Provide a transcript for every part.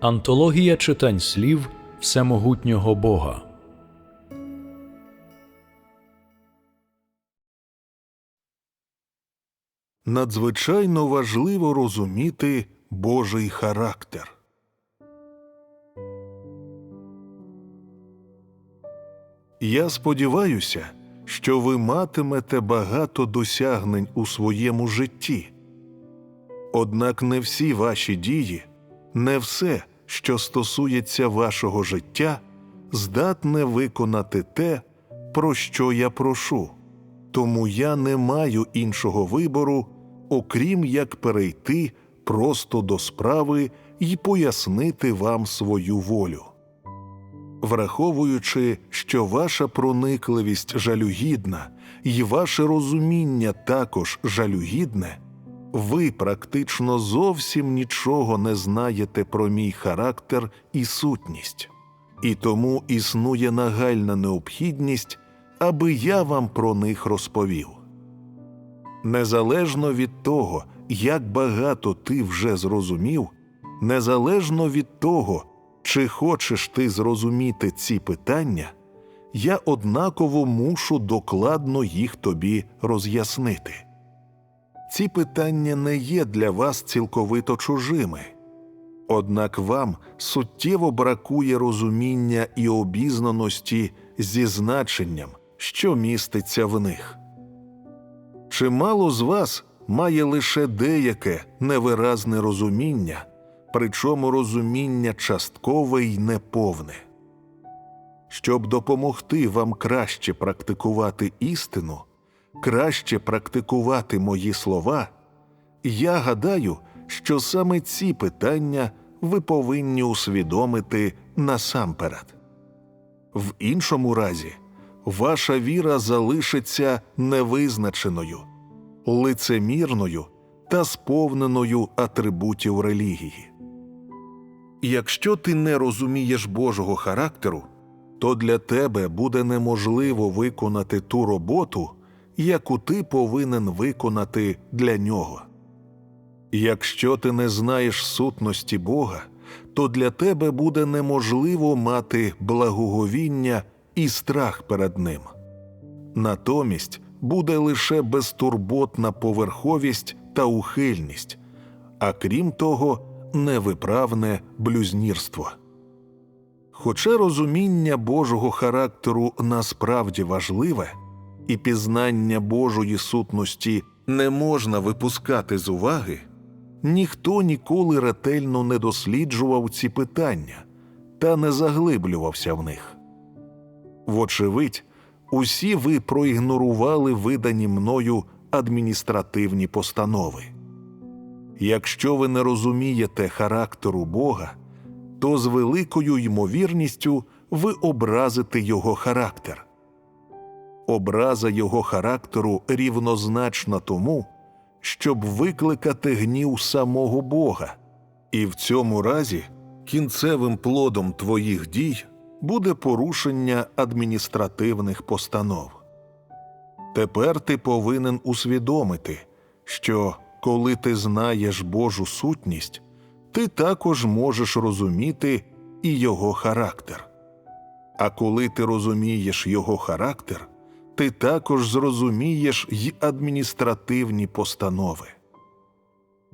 Антологія читань слів Всемогутнього Бога. Надзвичайно важливо розуміти Божий характер. Я сподіваюся, що ви матимете багато досягнень у своєму житті. Однак не всі ваші дії, не все, що стосується вашого життя, здатне виконати те, про що я прошу. Тому я не маю іншого вибору, окрім як перейти просто до справи і пояснити вам свою волю. Враховуючи, що ваша проникливість жалюгідна і ваше розуміння також жалюгідне, ви практично зовсім нічого не знаєте про мій характер і сутність, і тому існує нагальна необхідність, аби я вам про них розповів. Незалежно від того, як багато ти вже зрозумів, незалежно від того, чи хочеш ти зрозуміти ці питання, я однаково мушу докладно їх тобі роз'яснити. Ці питання не є для вас цілковито чужими, однак вам суттєво бракує розуміння і обізнаності зі значенням, що міститься в них. Чимало з вас має лише деяке невиразне розуміння, причому розуміння часткове й неповне. Щоб допомогти вам краще практикувати істину, краще практикувати мої слова, я гадаю, що саме ці питання ви повинні усвідомити насамперед. В іншому разі, ваша віра залишиться невизначеною, лицемірною та сповненою атрибутів релігії. Якщо ти не розумієш Божого характеру, то для тебе буде неможливо виконати ту роботу, яку ти повинен виконати для нього. Якщо ти не знаєш сутності Бога, то для тебе буде неможливо мати благоговіння і страх перед Ним. Натомість буде лише безтурботна поверховість та ухильність, а крім того, невиправне блюзнірство. Хоча розуміння Божого характеру насправді важливе, і пізнання Божої сутності не можна випускати з уваги, ніхто ніколи ретельно не досліджував ці питання та не заглиблювався в них. Вочевидь, усі ви проігнорували видані мною адміністративні постанови. Якщо ви не розумієте характеру Бога, то з великою ймовірністю ви образите його характер. Образа його характеру рівнозначна тому, щоб викликати гнів самого Бога, і в цьому разі кінцевим плодом твоїх дій буде порушення адміністративних постанов. Тепер ти повинен усвідомити, що коли ти знаєш Божу сутність, ти також можеш розуміти і його характер. А коли ти розумієш його характер, ти також зрозумієш й адміністративні постанови.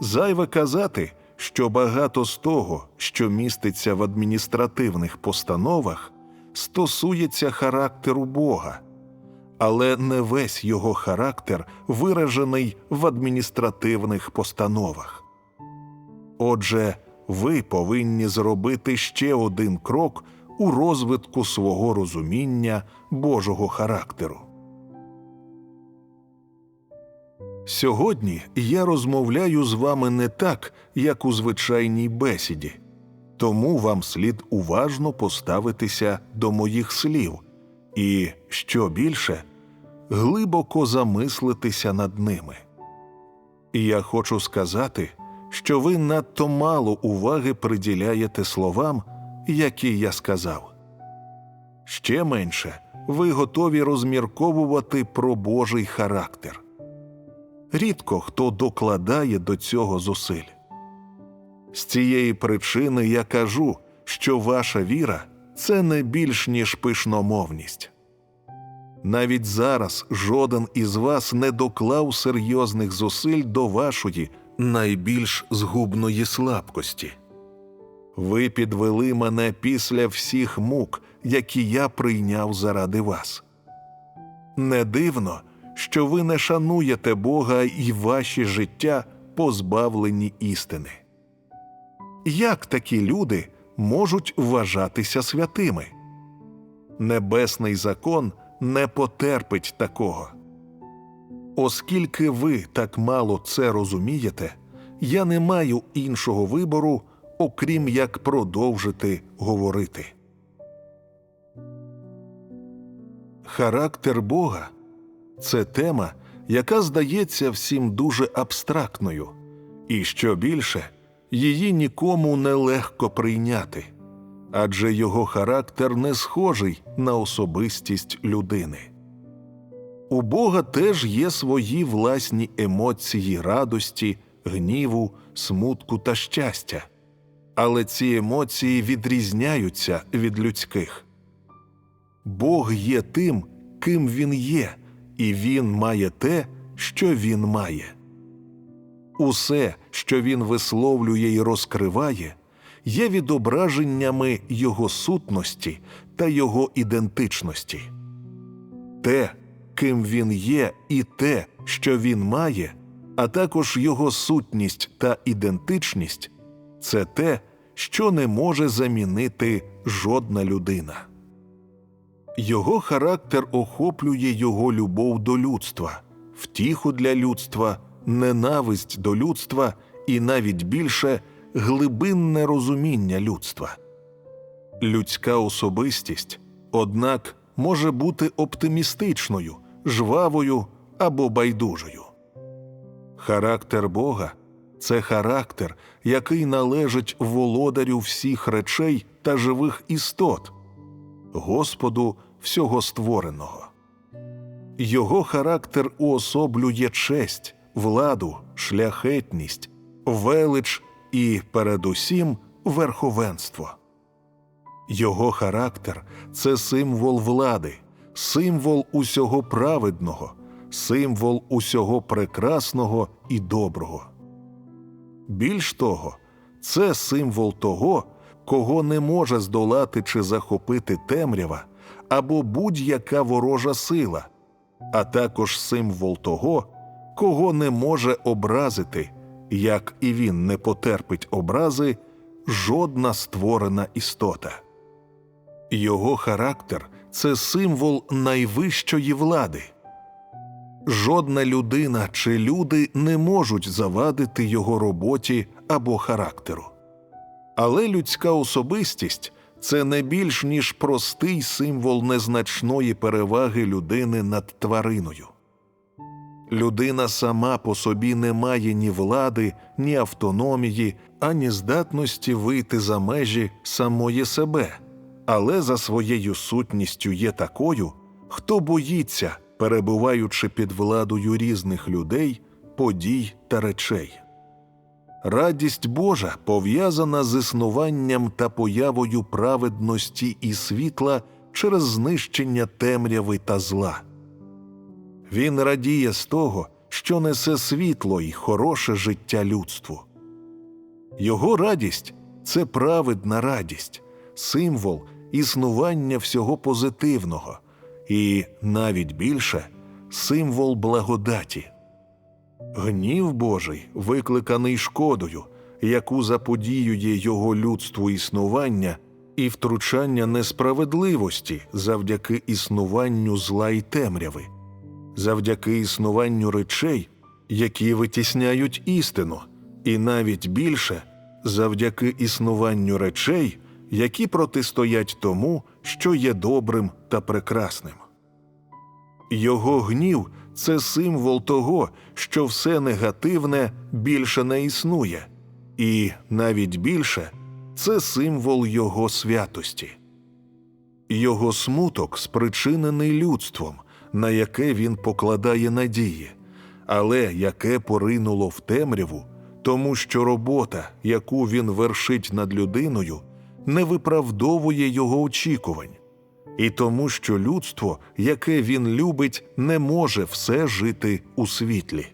Зайве казати, що багато з того, що міститься в адміністративних постановах, стосується характеру Бога, але не весь його характер виражений в адміністративних постановах. Отже, ви повинні зробити ще один крок у розвитку свого розуміння Божого характеру. Сьогодні я розмовляю з вами не так, як у звичайній бесіді, тому вам слід уважно поставитися до моїх слів і, що більше, глибоко замислитися над ними. І я хочу сказати, що ви надто мало уваги приділяєте словам, які я сказав. Ще менше ви готові розмірковувати про Божий характер. Рідко хто докладає до цього зусиль. З цієї причини я кажу, що ваша віра це не більш ніж пишномовність. Навіть зараз жоден із вас не доклав серйозних зусиль до вашої найбільш згубної слабкості. Ви підвели мене після всіх мук, які я прийняв заради вас. Не дивно, що ви не шануєте Бога і ваші життя позбавлені істини. Як такі люди можуть вважатися святими? Небесний закон не потерпить такого. Оскільки ви так мало це розумієте, я не маю іншого вибору, окрім як продовжити говорити. Характер Бога це тема, яка здається всім дуже абстрактною, і що більше, її нікому не легко прийняти, адже його характер не схожий на особистість людини. У Бога теж є свої власні емоції радості, гніву, смутку та щастя, але ці емоції відрізняються від людських. Бог є тим, ким він є, і він має те, що він має. Усе, що він висловлює і розкриває, є відображеннями його сутності та його ідентичності. Те, ким він є, і те, що він має, а також його сутність та ідентичність це те, що не може замінити жодна людина. Його характер охоплює його любов до людства, втіху для людства, ненависть до людства і навіть більше глибинне розуміння людства. Людська особистість, однак, може бути оптимістичною, жвавою або байдужою. Характер Бога це характер, який належить володарю всіх речей та живих істот, Господу всього створеного. Його характер уособлює честь, владу, шляхетність, велич і, передусім, верховенство. Його характер це символ влади, символ усього праведного, символ усього прекрасного і доброго. Більш того, це символ того, кого не може здолати чи захопити темрява або будь-яка ворожа сила, а також символ того, кого не може образити, як і він не потерпить образи жодна створена істота. Його характер це символ найвищої влади. Жодна людина чи люди не можуть завадити його роботі або характеру. Але людська особистість це не більш ніж простий символ незначної переваги людини над твариною. Людина сама по собі не має ні влади, ні автономії, ані здатності вийти за межі самої себе, але за своєю сутністю є такою, хто боїться, перебуваючи під владою різних людей, подій та речей. Радість Божа пов'язана з існуванням та появою праведності і світла через знищення темряви та зла. Він радіє з того, що несе світло і хороше життя людству. Його радість це праведна радість, символ існування всього позитивного і, навіть більше, символ благодаті. Гнів Божий, викликаний шкодою, яку заподіює його людству існування, і втручання несправедливості завдяки існуванню зла й темряви, завдяки існуванню речей, які витісняють істину, і навіть більше завдяки існуванню речей, які протистоять тому, що є добрим та прекрасним. Його гнів це символ того, що все негативне більше не існує, і навіть більше це символ його святості. Його смуток спричинений людством, на яке він покладає надії, але яке поринуло в темряву, тому що робота, яку він вершить над людиною, не виправдовує його очікувань, і тому, що людство, яке він любить, не може все жити у світлі.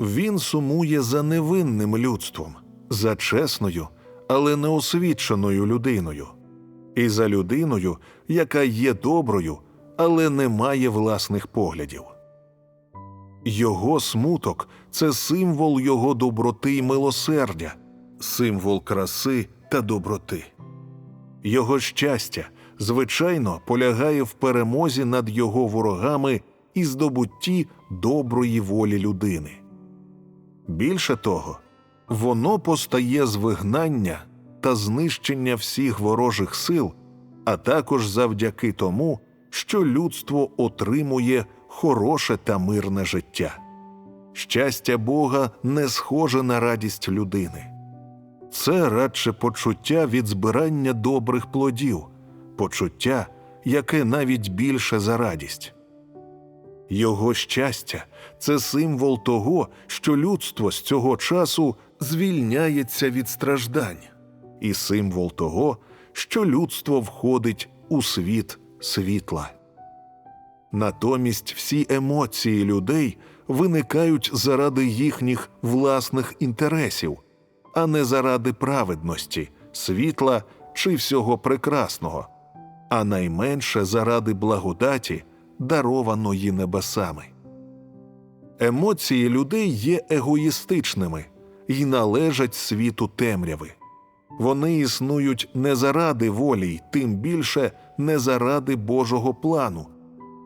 Він сумує за невинним людством, за чесною, але неосвіченою людиною, і за людиною, яка є доброю, але не має власних поглядів. Його смуток це символ його доброти й милосердя, символ краси та доброти. Його щастя, звичайно, полягає в перемозі над його ворогами і здобутті доброї волі людини. Більше того, воно постає з вигнання та знищення всіх ворожих сил, а також завдяки тому, що людство отримує хороше та мирне життя. Щастя Бога не схоже на радість людини. Це радше почуття від збирання добрих плодів, почуття, яке навіть більше за радість. Його щастя це символ того, що людство з цього часу звільняється від страждань, і символ того, що людство входить у світ світла. Натомість всі емоції людей виникають заради їхніх власних інтересів, а не заради праведності, світла чи всього прекрасного, а найменше заради благодаті, дарованої небесами. Емоції людей є егоїстичними і належать світу темряви. Вони існують не заради волі, й тим більше не заради Божого плану,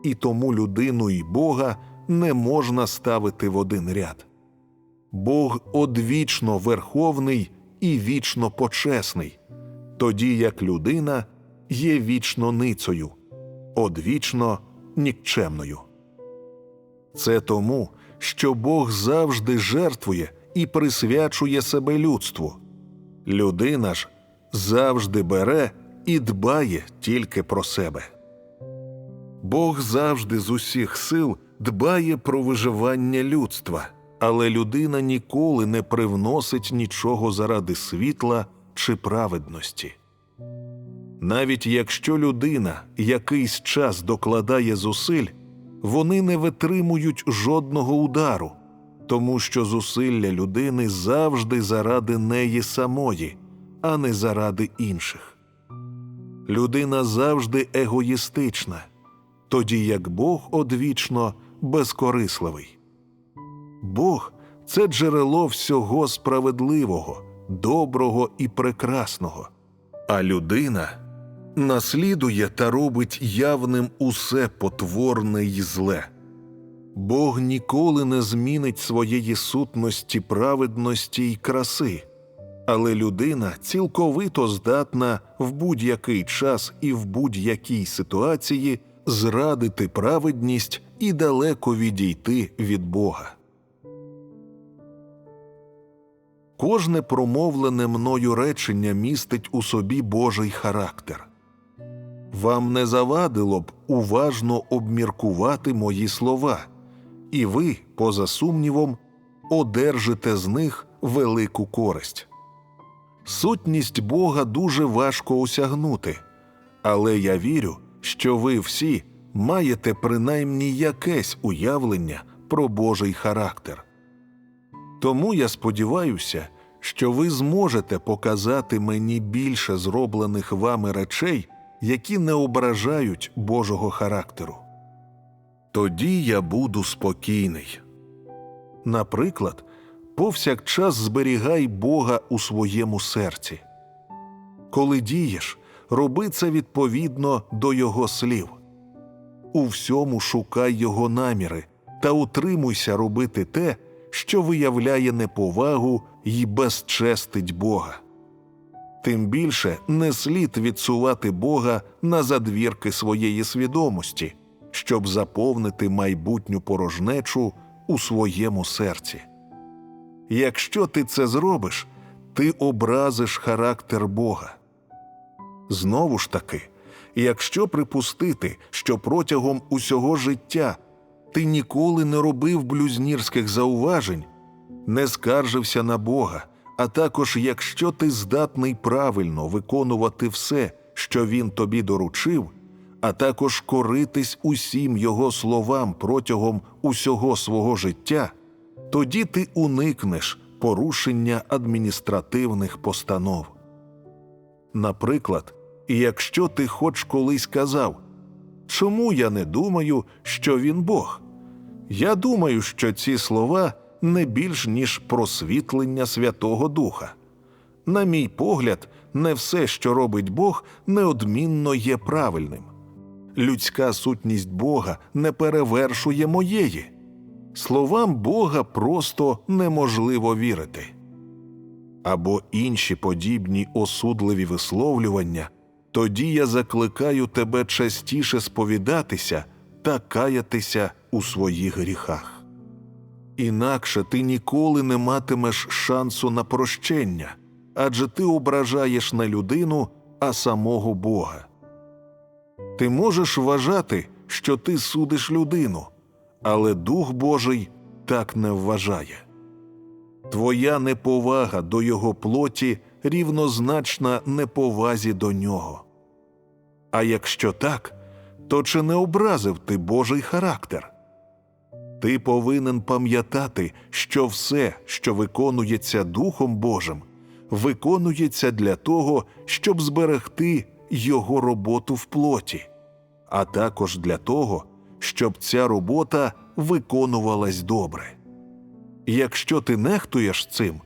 і тому людину і Бога не можна ставити в один ряд. Бог одвічно верховний і вічно почесний, тоді як людина є вічно ницею, одвічно нікчемною. Це тому, що Бог завжди жертвує і присвячує себе людству. Людина ж завжди бере і дбає тільки про себе. Бог завжди з усіх сил дбає про виживання людства, але людина ніколи не привносить нічого заради світла чи праведності. Навіть якщо людина якийсь час докладає зусиль, вони не витримують жодного удару, тому що зусилля людини завжди заради неї самої, а не заради інших. Людина завжди егоїстична, тоді як Бог одвічно безкорисливий. Бог це джерело всього справедливого, доброго і прекрасного, а людина наслідує та робить явним усе потворне й зле. Бог ніколи не змінить своєї сутності праведності й краси, але людина цілковито здатна в будь-який час і в будь-якій ситуації зрадити праведність і далеко відійти від Бога. Кожне промовлене мною речення містить у собі Божий характер. Вам не завадило б уважно обміркувати мої слова, і ви, поза сумнівом, одержите з них велику користь. Сутність Бога дуже важко осягнути, але я вірю, що ви всі маєте принаймні якесь уявлення про Божий характер. Тому я сподіваюся, що ви зможете показати мені більше зроблених вами речей, які не ображають Божого характеру. Тоді я буду спокійний. Наприклад, повсякчас зберігай Бога у своєму серці. Коли дієш, роби це відповідно до Його слів. У всьому шукай Його наміри та утримуйся робити те, що виявляє неповагу й безчестить Бога. Тим більше не слід відсувати Бога на задвірки своєї свідомості, щоб заповнити майбутню порожнечу у своєму серці. Якщо ти це зробиш, ти образиш характер Бога. Знову ж таки, якщо припустити, що протягом усього життя ти ніколи не робив блюзнірських зауважень, не скаржився на Бога, а також якщо ти здатний правильно виконувати все, що Він тобі доручив, а також коритись усім Його словам протягом усього свого життя, тоді ти уникнеш порушення адміністративних постанов. Наприклад, якщо ти хоч колись казав, чому я не думаю, що він Бог? Я думаю, що ці слова не більш ніж просвітлення Святого Духа. На мій погляд, не все, що робить Бог, неодмінно є правильним. Людська сутність Бога не перевершує моєї. Словам Бога просто неможливо вірити. Або інші подібні осудливі висловлювання, тоді я закликаю тебе частіше сповідатися та каятися у своїх гріхах. Інакше ти ніколи не матимеш шансу на прощення, адже ти ображаєш не людину, а самого Бога. Ти можеш вважати, що ти судиш людину, але Дух Божий так не вважає. Твоя неповага до його плоті рівнозначна неповазі до нього. А якщо так, то чи не образив ти Божий характер? Ти повинен пам'ятати, що все, що виконується Духом Божим, виконується для того, щоб зберегти Його роботу в плоті, а також для того, щоб ця робота виконувалась добре. Якщо ти нехтуєш цим,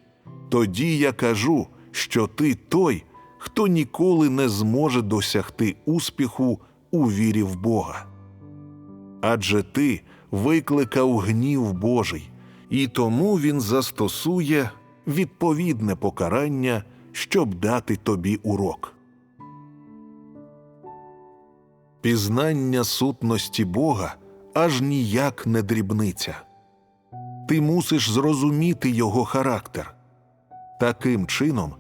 тоді я кажу, що ти той, хто ніколи не зможе досягти успіху у вірі в Бога. Адже ти викликав гнів Божий, і тому він застосує відповідне покарання, щоб дати тобі урок. Пізнання сутності Бога аж ніяк не дрібниця. Ти мусиш зрозуміти його характер. Таким чином,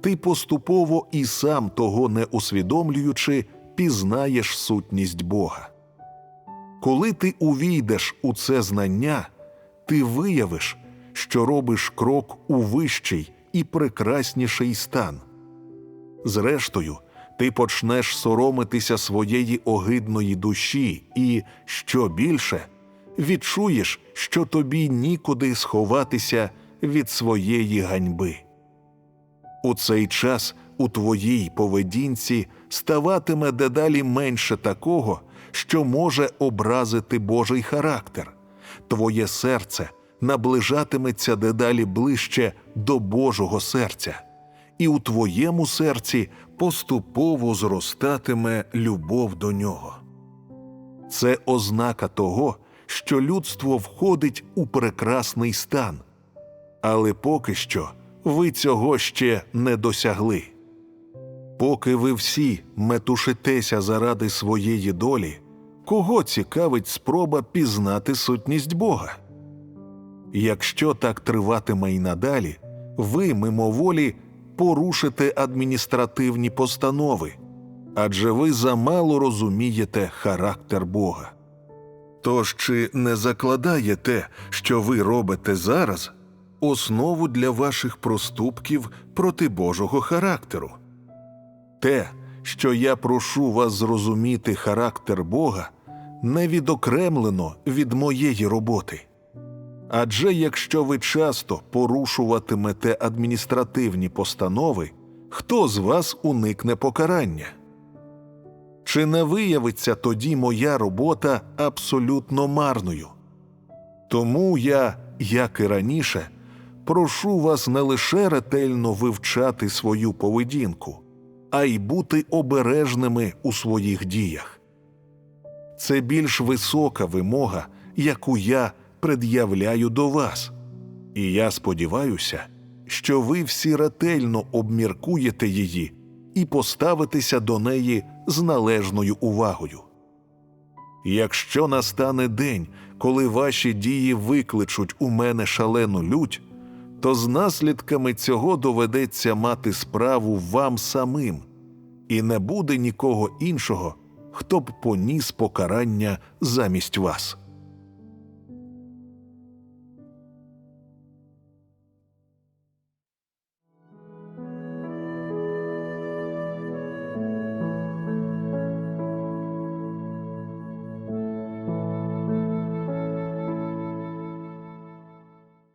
ти поступово і сам того не усвідомлюючи, пізнаєш сутність Бога. Коли ти увійдеш у це знання, ти виявиш, що робиш крок у вищий і прекрасніший стан. Зрештою, ти почнеш соромитися своєї огидної душі і, що більше, відчуєш, що тобі нікуди сховатися від своєї ганьби. У цей час у твоїй поведінці ставатиме дедалі менше такого, що може образити Божий характер. Твоє серце наближатиметься дедалі ближче до Божого серця, і у твоєму серці поступово зростатиме любов до нього. Це ознака того, що людство входить у прекрасний стан, але поки що ви цього ще не досягли. Поки ви всі метушитеся заради своєї долі, кого цікавить спроба пізнати сутність Бога? Якщо так триватиме й надалі, ви мимоволі порушите адміністративні постанови, адже ви замало розумієте характер Бога. Тож чи не закладає те, що ви робите зараз, основу для ваших проступків проти Божого характеру? Те, що я прошу вас зрозуміти характер Бога, не відокремлено від моєї роботи. Адже якщо ви часто порушуватимете адміністративні постанови, хто з вас уникне покарання? Чи не виявиться тоді моя робота абсолютно марною? Тому я, як і раніше, прошу вас не лише ретельно вивчати свою поведінку, а й бути обережними у своїх діях. Це більш висока вимога, яку я пред'являю до вас, і я сподіваюся, що ви всі ретельно обміркуєте її і поставитеся до неї з належною увагою. Якщо настане день, коли ваші дії викличуть у мене шалену лють, то з наслідками цього доведеться мати справу вам самим, і не буде нікого іншого, хто б поніс покарання замість вас.